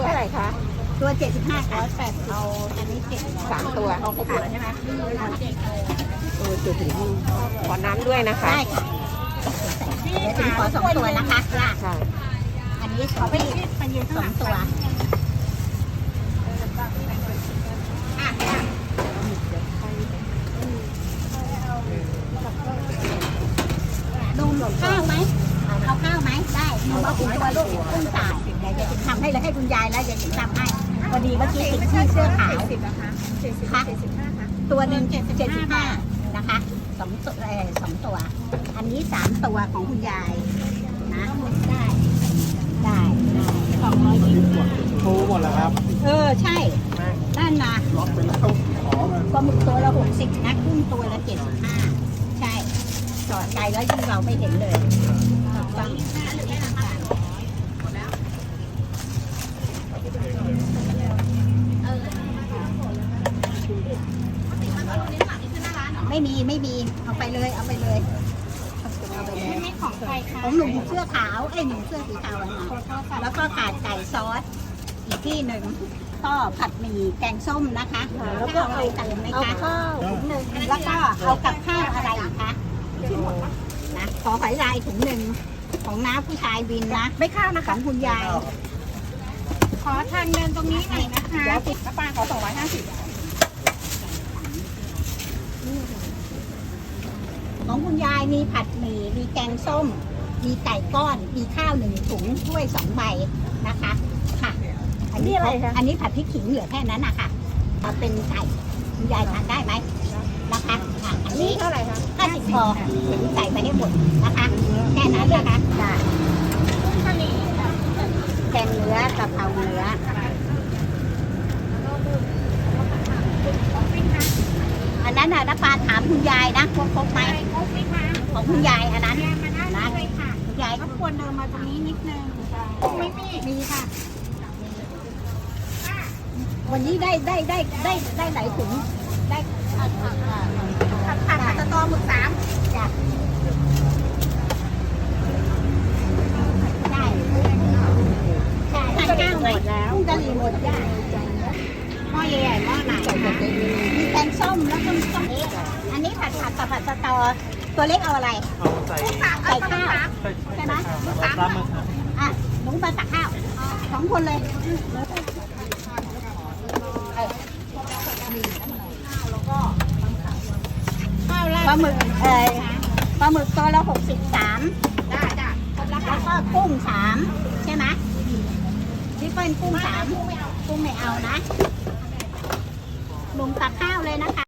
ตัวเท่าไหร่คะ ตัวเจ็ดสิบห้าร้อยแปดเอาอันนี้เจ็ดสามตัวเอาครบหมดแล้วใช่ไหมโอ้เจ็ดสิบห้าขอน้ำด้วยนะคะ ได้ค่ะเดี๋ยวถึงขอสองตัวนะคะจ้ะค่ะ อันนี้ขอไปสองตัวอะจ้ะนมข้าวไหม เอาข้าวไหมได้นมเอากี่ตัวลูกกุ้งสามเดี๋ยวจะทำให้เลยให้คุณยายแล้วจะถึงทำให้พอดีเมื่อกี้ติดที่เสื้อขาวค่ะตัวหนึ่งเจ็ดสิบห้านะคะสองตัวเออสองตัว อันนี้สามตัวของคุณยายนะได้ได้ได้สองร้อยยี่สิบโทรหมดแล้วครับ เออใช่นั่นนะล็อกไปแล้วขอมาปลาหมึกตัวละหกสิบนะกุ้งตัวละเจ็ดสิบห้าใช่จอดไกลแล้วยิ่งเราไม่เห็นเลยฟัง ไม่มีไม่มี เอาไปเลยเอาไปเลยเอาไปเลยไม่ของใครคะของหนุ่มเสื้อขาวไอ้ยหนุ่มเสื้อสีขาวอะนะแล้วก็ขาดไก่ซอสอีกที่หนึ่งก็ผัดหมี่แกงส้มนะคะ แล้วก็เอาเติมไหมเอาคะข้าวถุงหนึ่งแล้วก็เอากับข้าวอะไรอีกคะนะขอหอยลายถุงหนึ่ง ของน้าผู้ชายบินนะไม่ข้าวนะขคะองคุณยายขอทางเดินตรงนี้หน่อยนะคะเดี๋ยวติดน้ำปลาขอสองร้อยห้าสิบของคุณยายมีผัดหมี่มีแกงส้ม มีไก่ก้อนมีข้าวหนึ่งถุงถ้วยสองใบนะคะค่ะอันนี้อะไรคะอันนี้ผัดพริกขิงเหลือแค่นั้นนะคะเอาเป็นไก่คุณยายทานได้ไหมนะคะอะอันนี่นี้เท่าไหร่คะห้าสิบ พอถึงใส่ไปให้หมดนะคะแค่นั้นนะคะได้แกงเนื้อกะเพราเนื้ออันนั้นน่ะน้าปาถามคุณยายนะว่าครบไหมครบไหมคะของคุณยายอันนั้นยายมาได้เลยค่ะคุณยายรบกวนเดินมาตรงนี้นิดนึงไม่มีมีค่ะวันนี้ได้ได้ได้ได้ได้หลายถุงได้ผัดผัด ผัดผัดผัดสตอหมึกสาม จ้ะได้ใช่ทานข้าวหมดแล้วกุ้งกะ หรี่หมดได้หม้อใหญ่ๆหม้อหนคะมีแกงส้มแล้วก็มีส้มเอ๊ะอันนี้ผัดผัดกับผัดสตอ ตัวเล็กเอาอะไรเอาใส่ใส่ข้าวใช่ไหมเอาปลาหมึกครับอะหนูมาตักข้าวสองคนเลยปลาหมึกเอ่อปลาหมึกตัวละหกสิบสามได้จ้ะแล้วก็กุ้งสามใช่ไหม พี่เปิ้ลกุ้งสามกุ้งไม่เอานะลุงตักข้าวเลยนะคะ